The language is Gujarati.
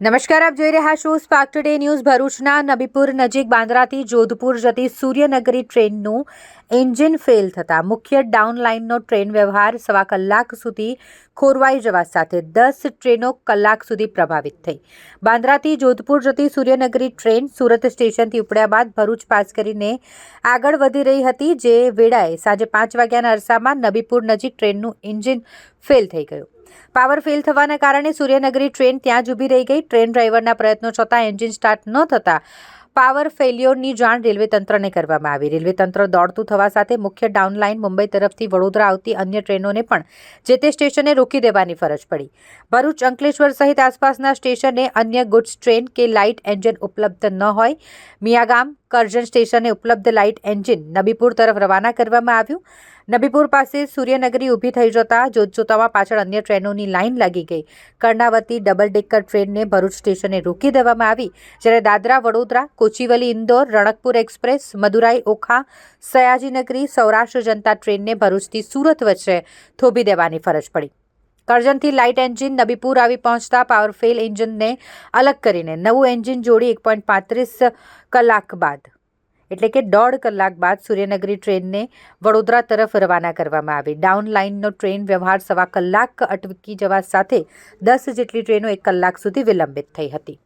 નમસ્કાર, આપ જોઈ રહ્યા છો સ્પાર્ક ટુડે ન્યૂઝ ભરૂચના નબીપુર નજીક બાંદ્રાથી જોધપુર જતી સૂર્યનગરી ટ્રેનનું એન્જિન ફેલ થતાં મુખ્ય ડાઉન લાઇનનો ટ્રેન વ્યવહાર સવા કલાક સુધી ખોરવાઈ જવા સાથે દસ ટ્રેનો કલાક સુધી પ્રભાવિત થઈ. બાંદ્રાથી જોધપુર જતી સૂર્યનગરી ટ્રેન સુરત સ્ટેશનથી ઉપડ્યા બાદ ભરૂચ પાસ કરીને આગળ વધી રહી હતી, જે વેળાએ સાંજે પાંચ વાગ્યાના અરસામાં નબીપુર નજીક ટ્રેનનું એન્જિન ફેલ થઈ ગયું. પાવર ફેલ થવાના કારણે સૂર્યનગરી ટ્રેન ત્યાં જ ઊભી રહી ગઈ. ટ્રેન ડ્રાઈવરના પ્રયત્નો છતાં એન્જિન સ્ટાર્ટ ન થતાં પાવર ફેલ્યોરની જાણ રેલવે તંત્રને કરવામાં આવી. રેલવે તંત્ર દોડતું થવા સાથે મુખ્ય ડાઉન લાઇન મુંબઈ તરફથી વડોદરા આવતી અન્ય ટ્રેનોને પણ જે તે સ્ટેશને રોકી દેવાની ફરજ પડી. ભરૂચ, અંકલેશ્વર સહિત આસપાસના સ્ટેશને અન્ય ગુડ્સ ટ્રેન કે લાઇટ એન્જિન ઉપલબ્ધ ન હોય. મિયાગામ કરજણ સ્ટેશને ઉપલબ્ધ લાઇટ એન્જિન નબીપુર તરફ રવાના કરવામાં આવ્યું. નબીપુર પાસે સૂર્યનગરી ઊભી થઈ જતા જોતજોતામાં પાછળ અન્ય ટ્રેનોની લાઇન લાગી ગઈ. કર્ણાવતી ડબલ ડેકર ટ્રેનને ભરૂચ સ્ટેશને રોકી દેવામાં આવી, જ્યારે દાદરા, વડોદરા, કોચીવલી, ઇન્દોર, રણકપુર એક્સપ્રેસ, મદુરાઈ, ઓખા, સયાજીનગરી, સૌરાષ્ટ્ર જનતા ટ્રેનને ભરૂચથી સુરત વચ્ચે થોભી દેવાની ફરજ પડી. કરજણથી લાઇટ એન્જિન નબીપુર આવી પહોંચતા પાવરફેલ એન્જિનને અલગ કરીને નવું એન્જિન જોડી એક પોઈન્ટ પાંત્રીસ કલાક બાદ. એટલે કે દોઢ કલાક બાદ સૂર્યનગરી ટ્રેનને વડોદરા તરફ રવાના કરવામાં આવી. ડાઉન લાઇનનો ટ્રેન વ્યવહાર સવા કલાક અટકી જવા સાથે દસ જેટલી ટ્રેનો એક કલાક સુધી વિલંબિત થઈ હતી.